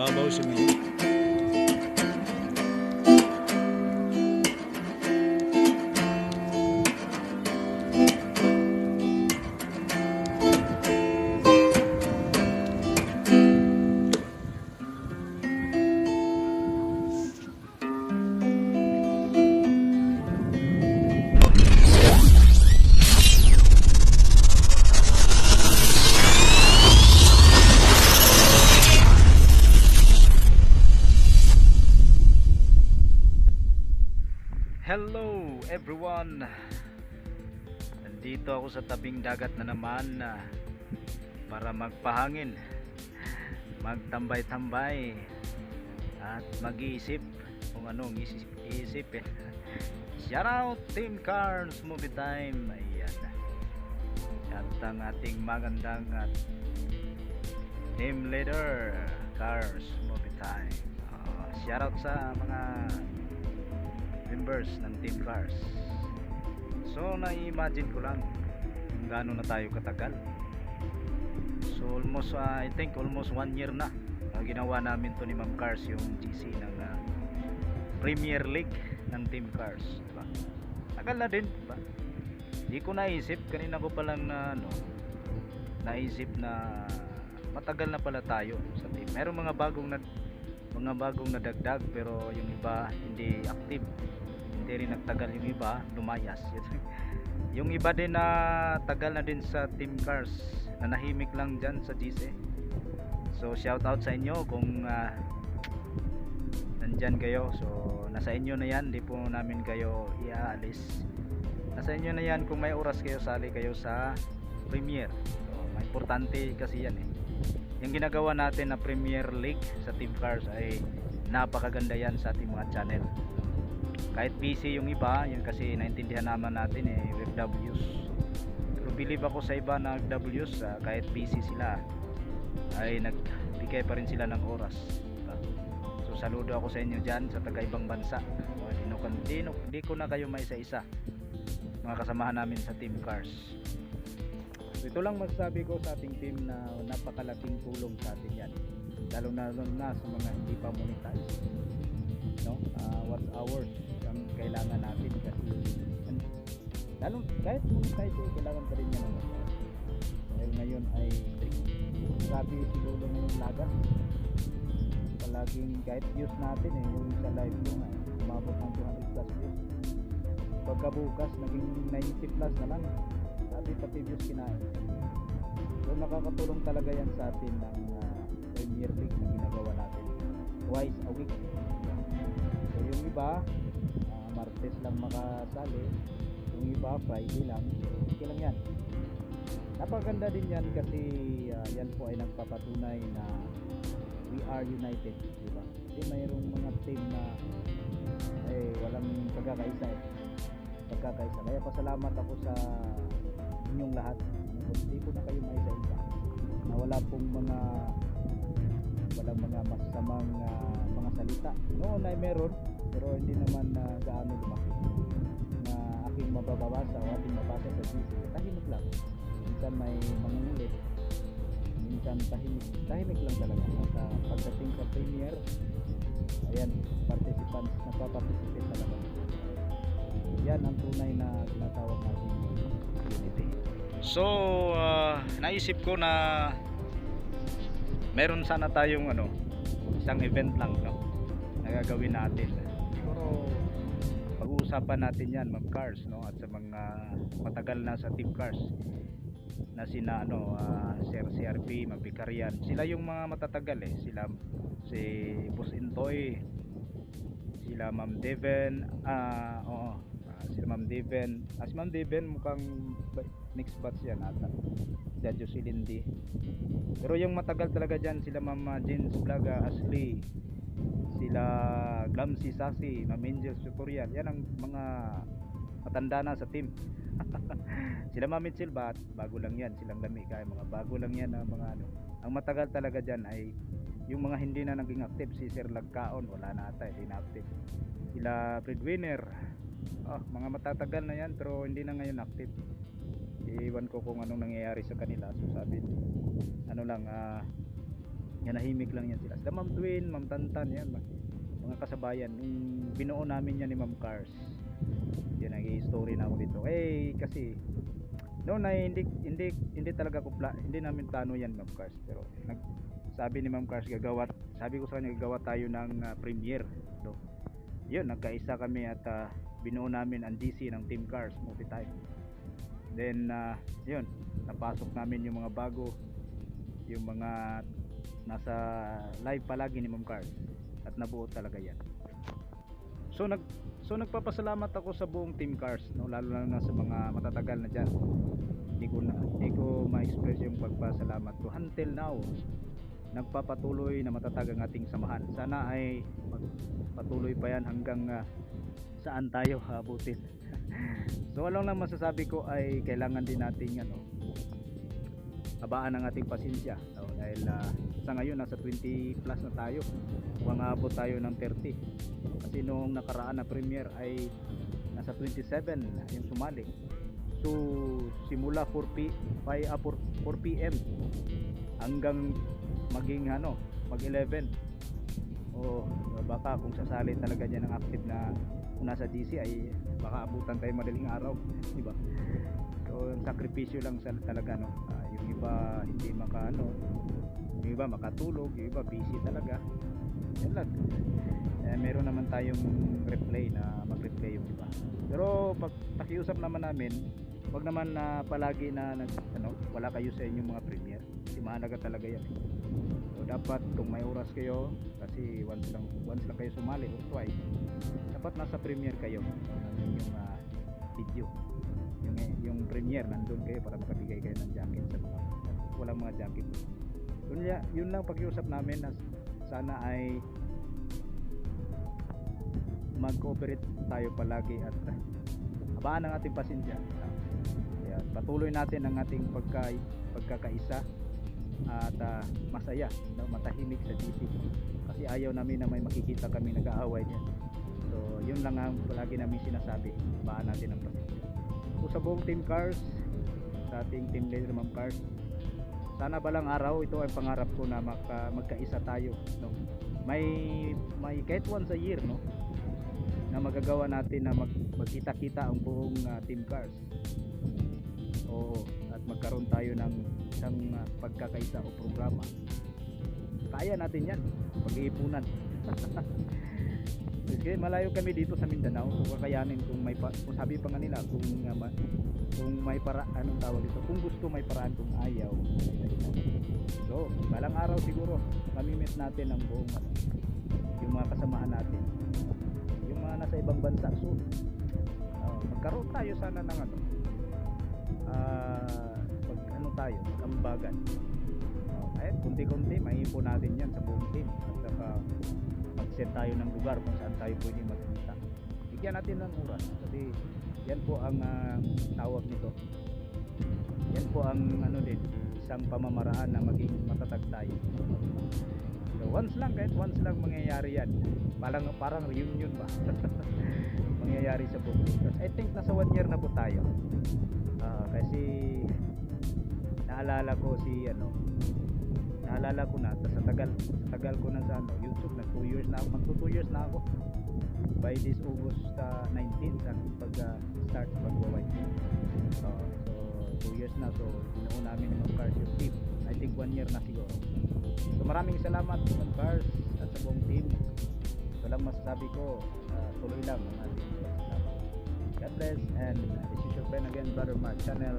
Babaw si Hello everyone! Nandito ako sa tabing dagat na naman na para magpahangin, magtambay-tambay at mag-iisip kung anong isip, isip eh. Shout out Team Cars Movie Time! Ayan. At ang ating magandang at team leader Cars Movie Time. Ah, shout out sa mga members ng Team Cars. So, na-imagine ko lang kung gaano na tayo katagal. So, almost, uh, I think almost one year na uh, ginawa namin to ni Ma'am Cars yung GC ng uh, Premier League ng Team Cars. Diba? Tagal na din, diba? Hindi ko naisip, kanina ko pa lang na, ano, naisip na matagal na pala tayo sa team. Merong mga bagong na, mga bagong nadagdag pero yung iba hindi active. Hindi rin nagtagal yung iba lumayas. Yung iba din na tagal na din sa team cars na nahimik lang dyan sa GC so shout out sa inyo kung uh, nandyan kayo. So nasa inyo na yan. Di po namin kayo iaalis. Nasa inyo na yan kung may oras kayo sali kayo sa premiere so importante kasi yan eh yung ginagawa natin na Premier League sa Team Cars ay napakaganda yan sa ating mga channel. Kahit busy yung iba yun kasi naintindihan naman natin eh FWs pero believe ako sa iba na FWs ah, kahit busy sila ay nagbigay pa rin sila ng oras. Diba? so saludo ako sa inyo dyan sa taga ibang bansa di, no, di, ko na kayo maisa-isa mga kasamahan namin sa Team Cars ito lang masasabi ko sa ating team na napakalaking tulong sa atin yan. Lalo na, na sa mga hindi pa monetize. No? Uh, what hours ang kailangan natin kasi lalo kahit monetize eh, kailangan pa rin yan ng. Dahil ngayon ay grabe si Lolo ng laga. Palaging kahit views natin eh, yung sa live ko nga, umabot ng 200 plus views. Pagkabukas, naging 90 plus na lang sabi pati views kinain. So nakakatulong talaga yan sa atin ng uh, Premier League na ginagawa natin twice a week. So yung iba uh, Martes lang makasali. Yung iba Friday lang. Okay lang yan. Napaganda din yan kasi uh, yan po ay nagpapatunay na we are united diba kasi mayroong mga team na eh walang pagkakaisa eh. Pagkakaisa. Kaya pasalamat ako sa inyong lahat. Hindi ko na kayo maisa-isa. Na wala pong mga walang mga masamang uh, mga salita. Noon ay meron pero hindi naman na uh, gaano lumaki na aking mababasa o ating mabasa sa GC tahimik lang. Minsan may mangungulit minsan tahimik. Tahimik lang talaga. At uh, pagdating sa premiere ayan participants nagpa-participate talaga. Yan ang tunay na tinatawag natin so uh, naisip ko na meron sana tayong ano isang event lang no na gagawin natin. Siguro pag-uusapan natin yan ma'am cars no at sa mga matagal na sa team cars na sina ano uh, Sir CRP Mabikarian sila yung mga matatagal eh. Sila si Boss Intoy sila Ma'am Deven ah uh, oo si Ma'am Deven. Ah, si Ma'am Deven mukhang next batch yan ata. Si Jocelyn D pero yung matagal talaga dyan sila Ma'am uh, Jens Blaga Ashley. Sila Glamsi Sasi Ma'am Angel Tutorial. Yan ang mga matanda na sa team. Sila Ma'am Mitchell bat bago lang yan. Silang lami kaya mga bago lang yan na mga ano. Ang matagal talaga dyan ay yung mga hindi na naging active si Sir Lagkaon. Wala na ata hindi na active. Sila breadwinner oh, mga matatagal na yan pero hindi na ngayon active. Iwan ko kung anong nangyayari sa kanila. So sabi ano lang ah uh, yan nahimik lang yan sila. Sila Ma'am Twin, Ma'am Tantan yan mga kasabayan. Yung binuo namin yan ni Ma'am Cars. Yan nag-story na ako dito. Eh kasi noon ay hindi hindi hindi talaga ko pla, hindi namin plano yan Ma'am Cars. Pero nag sabi ni Ma'am Cars gagawa sabi ko sa kanya gagawa tayo ng uh, premiere no? Yun nagkaisa kami at uh, binuo namin ang DC ng Team Cars multi type then uh, yun napasok namin yung mga bago yung mga nasa live palagi ni Ma'am Cars at nabuo talaga yan so nag so nagpapasalamat ako sa buong Team Cars, no, lalo na sa mga matatagal na diyan. Hindi ko na, hindi ko ma-express yung pagpasalamat ko until now. Nagpapatuloy na matatag ang ating samahan. Sana ay patuloy pa yan hanggang ah, saan tayo habutin. so walang lang masasabi ko ay kailangan din nating ano habaan ang ating pasensya no? dahil ah, sa ngayon nasa 20 plus na tayo kung abot tayo ng 30 kasi noong nakaraan na premiere ay nasa 27 yung sumali so simula 4 p 5 ah, 4, 4 pm hanggang maging ano mag 11 o baka kung sasali talaga dyan ng active na kung nasa GC ay baka abutan tayo madaling araw di ba? So yung sakripisyo lang sa talaga no? Ah, yung iba hindi maka ano yung iba makatulog yung iba busy talaga. Yan lang. Eh, meron naman tayong replay na mag-replay yung iba. Pero pag pakiusap naman namin wag naman na palagi na nag, ano, wala kayo sa inyong mga premiere kasi mahalaga talaga yan dapat kung may oras kayo kasi once lang once lang kayo sumali or twice dapat nasa premiere kayo. Nandun yung ah, video. Yung, yung premiere nandun kayo para makabigay kayo ng jacket sa mga walang mga jacket. Yun, yun lang pakiusap namin na sana ay mag-cooperate tayo palagi at ah, habaan ang ating pasensya. Kaya patuloy natin ang ating pagka, pagkakaisa at ah, masaya no, matahimik sa GC kasi ayaw namin na may makikita kami nag-aaway niyan so yun lang ang palagi namin sinasabi. Habaan natin ang pasensya so sa buong team cars sa ating team leader ma'am cars sana balang araw ito ay pangarap ko na maka, magkaisa tayo no. May may kahit once a year no na magagawa natin na mag, magkita-kita ang buong ah, team cars. Oo magkaroon tayo ng isang ah, pagkakaisa o programa. Kaya natin yan pag-iipunan. Kasi malayo kami dito sa Mindanao. So kakayanin kung may pa, kung sabi pa nga nila kung ah, ma- kung may para anong tawag dito? Kung gusto may paraan kung ayaw so balang araw siguro mamimit natin ang buong ano, yung mga kasamahan natin. Yung mga nasa ibang bansa. So ah, magkaroon tayo sana ng ano ah pag ano tayo kambagan. Uh, kahit kunti-kunti maipon natin yan sa buong team. At saka mag-set tayo ng lugar kung saan tayo pwede magkita bigyan natin ng oras kasi yan po ang ah, tawag nito. Yan po ang ano din isang pamamaraan na maging matatag tayo. So once lang kahit once lang mangyayari yan. Parang, parang reunion ba? Mangyayari sa buong Pilipinas. I think nasa one year na po tayo. Ah, kasi naalala ko si ano naalala ko na sa tagal sa tagal ko na sa ano, YouTube na 2 years na ako magto 2 years na ako. By this August ah, 19 sa pag ah, start sa pagwa-white Ah, so 2 years na so binuo namin yung cars yung team. I think 1 year na siguro. So maraming salamat mga cars at sa buong team. Ito lang masasabi ko ah, tuloy lang ang ating God bless and this is your friend again brother Mark channel